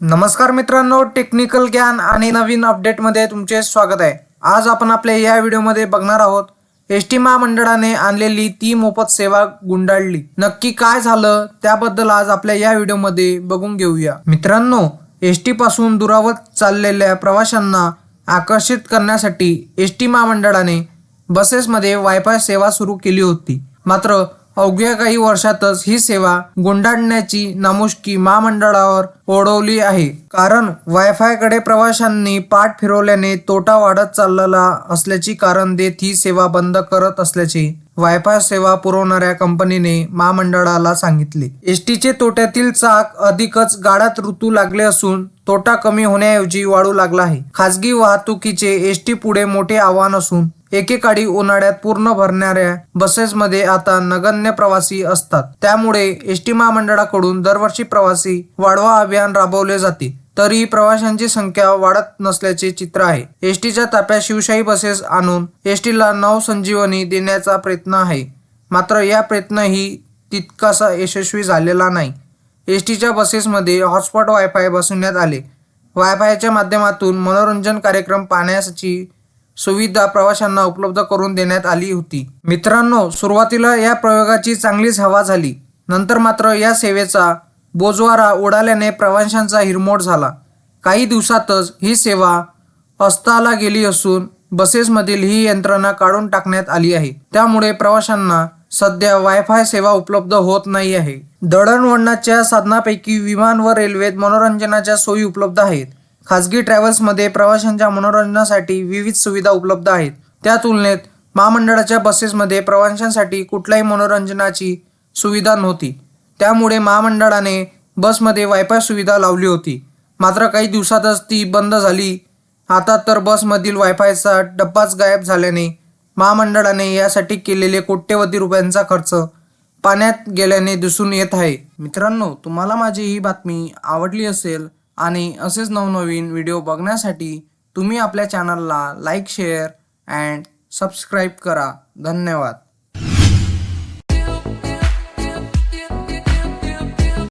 नमस्कार मित्रांनो टेक्निकल ज्ञान आणि नवीन अपडेटमध्ये तुमचे स्वागत आहे. आज आपण आपल्या या व्हिडिओमध्ये बघणार आहोत एस टी महामंडळाने आणलेली ती मोफत सेवा गुंडाळली. नक्की काय झालं त्याबद्दल आज आपल्या या व्हिडिओमध्ये बघून घेऊया. मित्रांनो एस टी पासून दुरावत चाललेल्या प्रवाशांना आकर्षित करण्यासाठी एस टी महामंडळाने बसेसमध्ये वायफाय सेवा सुरू केली होती. मात्र अवघ्या काही वर्षातच ही सेवा गुंडाळण्याची नामुष्की महामंडळावर ओढवली आहे. कारण वायफायकडे प्रवाशांनी पाठ फिरवल्याने तोटा वाढत चाललेला असल्याची कारण देत ही सेवा बंद करत असल्याचे वायफाय सेवा पुरवणाऱ्या कंपनीने महामंडळाला सांगितले. एसटीचे तोट्यातील चाक अधिकच गाळात ऋतू लागले असून तोटा कमी होण्याऐवजी वाढू लागला आहे. खासगी वाहतुकीचे एसटी पुढे मोठे आव्हान असून एकेकाळी उन्हाळ्यात पूर्ण भरणाऱ्या बसेसमध्ये आता नगण्य प्रवासी असतात. त्यामुळे एसटी महामंडळाकडून दरवर्षी प्रवासी वाढवा अभियान राबवले जाते. तरी प्रवाशांची संख्या वाढत नसल्याचे चित्र आहे. एसटीच्या ताप्यात शिवशाही बसेस आणून एसटीला नवसंजीवनी देण्याचा प्रयत्न आहे. मात्र या प्रयत्नही तितकासा यशस्वी झालेला नाही. एस टीच्या बसेसमध्ये हॉटस्पॉट वायफाय बसवण्यात आले. वायफायच्या माध्यमातून मनोरंजन कार्यक्रम पाहण्याची सुविधा प्रवाशांना उपलब्ध करून देण्यात आली होती. मित्रांनो सुरुवातीला या प्रयोगाची चांगलीच हवा झाली. नंतर मात्र या सेवेचा बोजवारा उडाल्याने प्रवाशांचा हिरमोड झाला. काही दिवसातच ही सेवा अस्ताला गेली असून बसेसमधील ही यंत्रणा काढून टाकण्यात आली आहे. त्यामुळे प्रवाशांना सध्या वायफाय सेवा उपलब्ध होत नाही आहे. दळणवळणाच्या साधनापैकी विमान व रेल्वेत मनोरंजनाच्या सोयी उपलब्ध आहेत. खासगी ट्रॅव्हल्समध्ये प्रवाशांच्या मनोरंजनासाठी विविध सुविधा उपलब्ध आहेत. त्या तुलनेत महामंडळाच्या बसेसमध्ये प्रवाशांसाठी कुठल्याही मनोरंजनाची सुविधा नव्हती. त्यामुळे महामंडळाने बसमध्ये वायफाय सुविधा लावली होती. मात्र काही दिवसातच ती बंद झाली. आता तर बसमधील वायफायचा डब्बाच गायब झाल्याने महामंडळाने यासाठी केलेले कोट्यवधी रुपयांचा खर्च पाण्यात गेल्याने दिसून येत आहे. मित्रांनो तुम्हाला माझी ही बातमी आवडली असेल आणि असेच नवनवीन व्हिडिओ बघण्यासाठी तुम्ही आपल्या चॅनलला लाईक शेअर अँड सबस्क्राईब करा. धन्यवाद.